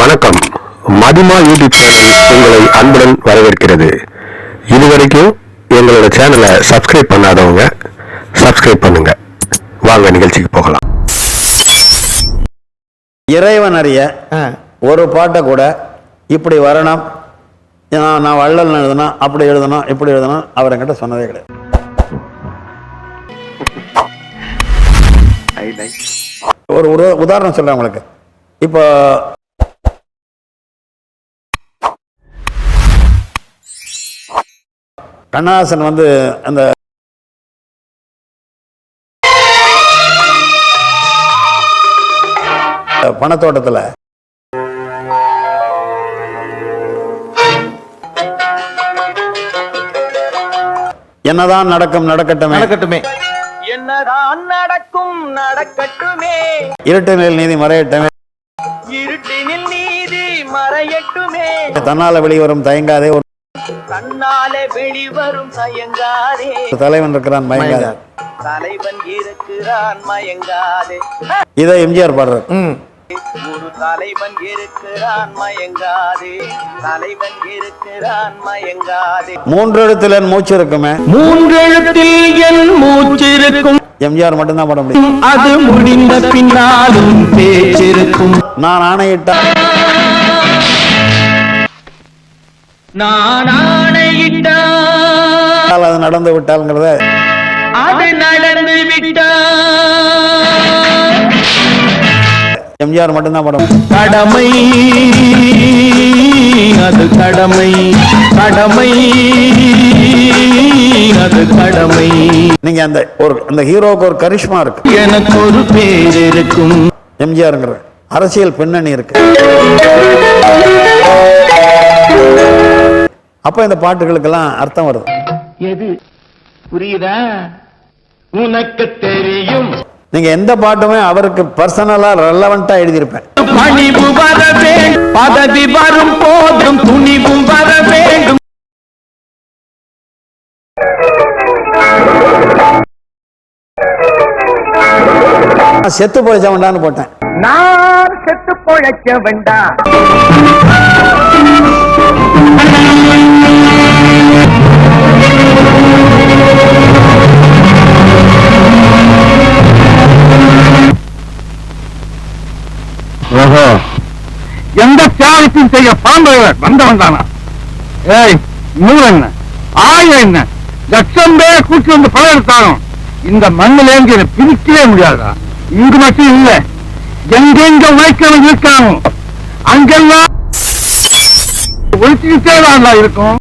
வணக்கம். மதிமா YouTube channel உங்களை அன்புடன் வரவேற்கிறது. இதுவரைக்கும் எங்களோட சேனலை சப்ஸ்கிரைப் பண்ணாதவங்க சப்ஸ்கிரைப் பண்ணுங்க. வாங்க நிகழ்ச்சிக்கு போகலாம். இறைவன் அறிய ஒரு பாட்டை கூட இப்படி வரணும். நான் நான் வள்ளல் எழுதணும் அப்படி எழுதணும் இப்படி எழுதணும். அவர் என்கிட்ட சொன்னதே கிடையாது. ஒரு ஒரு உதாரணம் சொல்றேன் உங்களுக்கு. இப்போ கண்ணாசன் வந்து அந்த பணத்தோட்டத்தில் என்னதான் நடக்கும் நடக்கட்டுமே. நடக்கட்டுமே. என்னதான் நடக்கும் நடக்கட்டுமே. இருட்டு நிலையில் நீதி மறையட்டமே. இருட்டினில் நீதி மறையட்டுமே. தன்னால வெளிவரும் தயங்காதே ஒரு தன்னாலே வெளிவரும் தயங்காதே தலைவன் இருக்கிறான் மயங்காதே. தலைவன் இருக்கிறான் மயங்காதே. இதை எம்ஜிஆர் பாடுறார். ஒரு தலைவன் இருக்கிறான் மயங்காதே. தலைவன் இருக்கிறான் மயங்காதே. மூன்று எழுத்துல என் மூச்சு இருக்குமே. மூன்றெழுத்தில் என் மூச்சிருக்கும் எம்ஜிஆர் மட்டும்தான் பாட முடியும். அது முடிந்த பின்னாலும் பேச்சிருக்கும் நான் ஆணையிட்டா நான் ஆணையிட்டால். அது நடந்து விட்டால்ங்கிறத அது நடந்து விட்டால். எம்ஜிஆர் மட்டும்தான் பாட முடியும் கடமை அது கடமை. கடமை அது கடமை. நீங்க அந்த ஒரு அந்த ஹீரோவுக்கு ஒரு கரிஷ்மா இருக்கு. எனக்கு ஒரு பேர் இருக்கும். எம்ஜிஆர்ங்கிற அரசியல் பின்னணி இருக்கு. அப்ப இந்த பாட்டுகளுக்கெல்லாம் அர்த்தம் வருது. எது? புரியுதா? உனக்கு தெரியும். நீங்க எந்த பாட்டுமே அவருக்கு பர்சனலா ரெலவெண்டா எழுதியிருப்பேன். பணிவு வர வேண்டும். பதவி வரும் போதும் துணிவும் வர வேண்டும். செத்து போயிச்ச வேண்டான்னு போட்டேன். நான் செத்து பொழைக்க வேண்டாம். எந்த செய்ய பாண்டவர் வந்தவன் தானா? ஏய் நூறு என்ன? ஆயிரம் என்ன? லட்சம் பேர் கூட்டி வந்து படம் எடுத்தாலும் இந்த மண்ணில இருந்து என்னை பிரிக்கவே முடியாதா? இங்கு மட்டும் இல்ல எங்கெங்க உழைக்கிறவங்க இருக்காங்க அங்கெல்லாம் ஒழிச்சுக்கிட்டே தான் இருக்கும்.